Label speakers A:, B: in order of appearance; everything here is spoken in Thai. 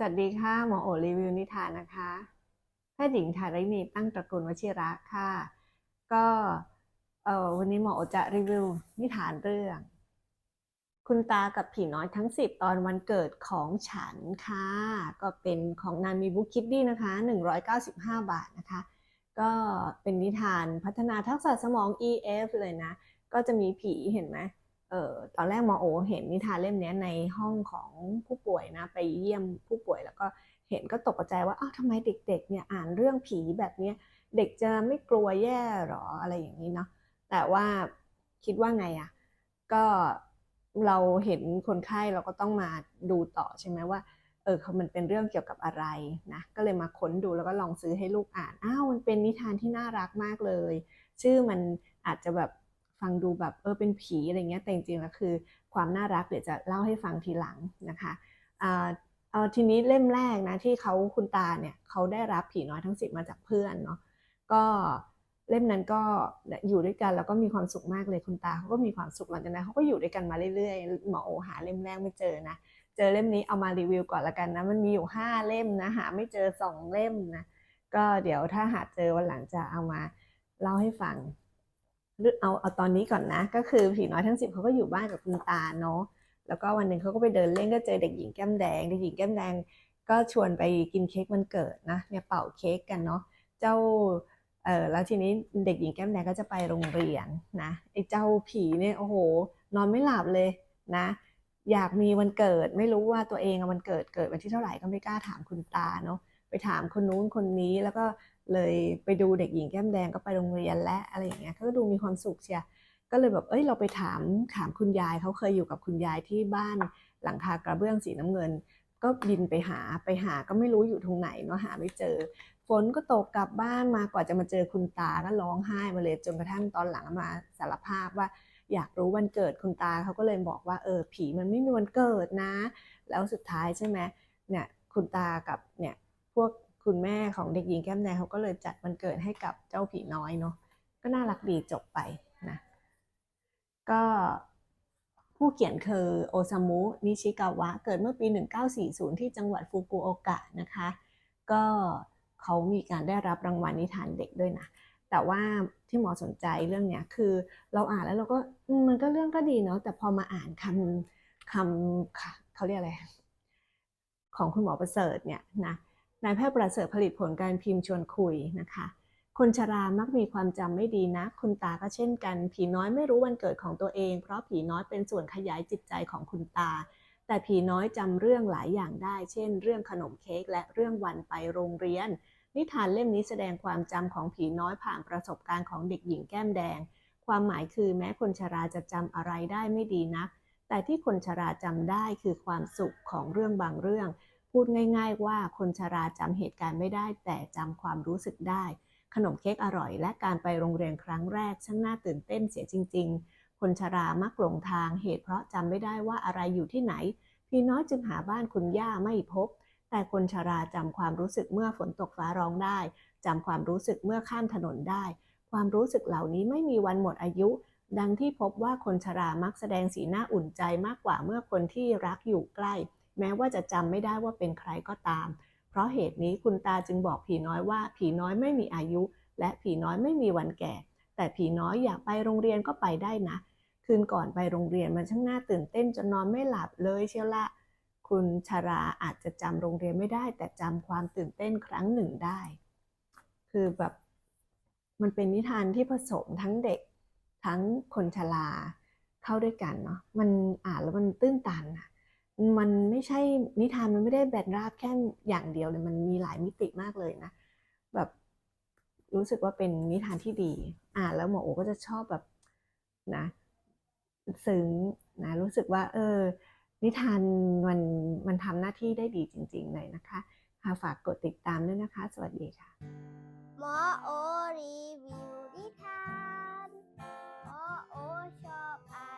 A: สวัสดีค่ะ หมอโอรีวิวนิทานนะคะแพทย์หญิงธารินีตั้งตระกูลวชิระค่ะ ก็วันนี้หมอโอจะรีวิวนิทานเรื่อง คุณตากับผีน้อยทั้งสิบตอนวันเกิดของฉันค่ะ ก็เป็นของนามีบุ๊กคิดดี้นะคะ 195 บาทนะคะ ก็เป็นนิทานพัฒนาทักษะสมอง EF เลยนะ ก็จะมีผีเห็นไหม ออตอนแรกหมอโอ เห็นนิทานเล่มนี้ในห้องของผู้ป่วยนะ ไปเยี่ยมผู้ป่วยแล้วก็เห็นก็ตกใจว่าอ้าวทำไมเด็กๆเนี่ยอ่านเรื่องผีแบบเนี้ยเด็กจะไม่กลัวแย่หรออะไรอย่างนี้เนาะแต่ว่าคิดว่าไงอะก็เราเห็นคนไข้เราก็ต้องมาดูต่อใช่ไหมว่าเออเขามันเป็นเรื่องเกี่ยวกับอะไรนะก็เลยมาค้นดูแล้วก็ลองซื้อให้ลูกอ่านอ้าวมันเป็นนิทานที่น่ารักมากเลย ชื่อมันอาจจะแบบ ฟังดูแบบเออเป็นผีอะไรเงี้ยแต่จริงๆแล้วคือความน่ารักเดี๋ยวจะเล่าให้ฟังทีหลังนะคะอ่าเอาทีนี้เล่มแรกนะที่เขาคุณตาเนี่ยเขาได้รับผีน้อยทั้งสิบมาจากเพื่อนเนาะก็เล่มนั้นก็อยู่ด้วยกันแล้วก็มีความสุขมากเลยคุณตาเขาก็มีความสุขหลังจากนั้นเขาก็อยู่ด้วยกันมาเรื่อยๆหมอโอหาเล่มแรกไม่เจอนะเจอเล่มนี้เอามารีวิวก่อนละกันนะมันมีอยู่ห้าเล่มนะหาไม่เจอสองเล่มนะก็เดี๋ยวถ้าหาเจอวันหลังจะเอามาเล่าให้ฟัง เอาเอาตอนนี้ก่อนนะ ก็คือผีน้อยทั้งสิบเขาก็อยู่บ้านกับคุณตาเนาะแล้วก็วันหนึ่งเขาก็ไปเดินเล่นก็เจอเด็กหญิงแก้มแดงเด็กหญิงแก้มแดง ก็ชวนไปกินเค้กวันเกิดนะเนี่ยเป่าเค้กกันเนาะเจ้าเออแล้วทีนี้เด็กหญิงแก้มแดงก็จะไปโรงเรียนนะไอ้เจ้าผีเนี่ยโอ้โห นอนไม่หลับเลยนะ อยากมีวันเกิดไม่รู้ว่าตัวเองวันเกิดเกิดวันที่เท่าไหร่ก็ไม่กล้าถามคุณตาเนาะ ไปถามคนนู้นคนนี้แล้วก็เลยไปดูเด็กหญิงแก้มแดงก็ไปโรงเรียนและอะไรอย่างเงี้ยก็ดูมีความสุขเชียก็เลยแบบเอ้ยเราไปถามถามคุณยายเขาเคยอยู่กับคุณยายที่บ้านหลังคากระเบื้องสีน้ำเงิน ก็บินไปหาไปหาก็ไม่รู้อยู่ตรงไหนเนาะหาไม่เจอ ฝนก็ตกกลับบ้านมากว่าจะมาเจอคุณตาก็ร้องไห้มาเลยจนกระทั่งตอนหลังมาสารภาพว่าอยากรู้วันเกิดคุณตาเขาก็เลยบอกว่าเออผีมันไม่มีวันเกิดนะ แล้วสุดท้ายใช่ไหมเนี่ยคุณตากับเนี่ย วกคุณแม่ของเด็กหญิงแก้มแดงเขาก็เลยจัดวันเกิดให้กับเจ้าผีน้อยเนาะก็น่ารักดีจบไปนะก็ผู้เขียนคือโอซามุนิชิกาวะ เกิดเมื่อปี 1940 ที่จังหวัดฟุกุโอกะนะคะ ก็เขามีการได้รับรางวัลนิทานเด็กด้วยนะ แต่ว่าที่หมอสนใจเรื่องเนี้ยคือเราอ่านแล้วเราก็มันก็เรื่องก็ดีเนาะแต่พอมาอ่านคำคำเขาเรียกอะไร ของคุณหมอประเสริฐเนี่ยนะ นายแพทย์ประเสริฐผลิตผลการพิมพ์ชวนคุยนะคะ คนชรามักมีความจำไม่ดีนะ คุณตาก็เช่นกัน ผีน้อยไม่รู้วันเกิดของตัวเอง เพราะผีน้อยเป็นส่วนขยายจิตใจของคุณตา แต่ผีน้อยจำเรื่องหลายอย่างได้ เช่น เรื่องขนมเค้กและเรื่องวันไปโรงเรียน นิทานเล่มนี้แสดงความจำของผีน้อยผ่านประสบการณ์ของเด็กหญิงแก้มแดง ความหมายคือแม้คนชราจะจำอะไรได้ไม่ดีนักแต่ที่คนชราจำได้คือความสุขของเรื่องบางเรื่อง พูดง่าย ๆ ว่าคนชราจำเหตุการณ์ไม่ได้ แต่จำความรู้สึกได้ ขนมเค้กอร่อย และการไปโรงเรียนครั้งแรกช่างน่าตื่นเต้นเสียจริง ๆ คนชรามักหลงทางเหตุเพราะจำไม่ได้ว่าอะไรอยู่ที่ไหน พี่น้อยจึงหาบ้านคุณย่าไม่พบ แต่คนชราจำความรู้สึกเมื่อฝนตกฟ้าร้องได้จำความรู้สึกเมื่อข้ามถนนได้ ความรู้สึกเหล่านี้ไม่มีวันหมดอายุ ดังที่พบว่าคนชรามักแสดงสีหน้าอุ่นใจมากกว่าเมื่อคนที่รักอยู่ใกล้ แม้ว่าจะจำไม่ได้ว่าเป็นใครก็ตาม เพราะเหตุนี้คุณตาจึงบอกผีน้อยว่าผีน้อยไม่มีอายุ และผีน้อยไม่มีวันแก่ แต่ผีน้อยอยากไปโรงเรียนก็ไปได้นะ คืนก่อนไปโรงเรียนมันช่างน่าตื่นเต้นจนนอนไม่หลับเลยเชียวละคุณชาราอาจจะจำโรงเรียนไม่ได้ แต่จำความตื่นเต้นครั้งหนึ่งได้ คือแบบมันเป็นนิทานที่ผสมทั้งเด็กทั้งคนชราเข้าด้วยกันเนาะมันอ่านแล้วมันตื้นตันอะ มันไม่ใช่นิทานมันไม่ได้แบนราบแค่อย่างเดียวเลย มันมีหลายมิติมากเลยนะ แบบรู้สึกว่าเป็นนิทานที่ดี อ่านแล้วหมอโอก็จะชอบแบบนะซึ้งนะรู้สึกว่า เออ นิทานมันมันทำหน้าที่ได้ดีจริง ๆ เลยนะคะค่ฝากกดติดตามด้วยนะคะ สวัสดีค่ะ
B: หมอโอรีวิวนิทานหมอโอชอบอ่าน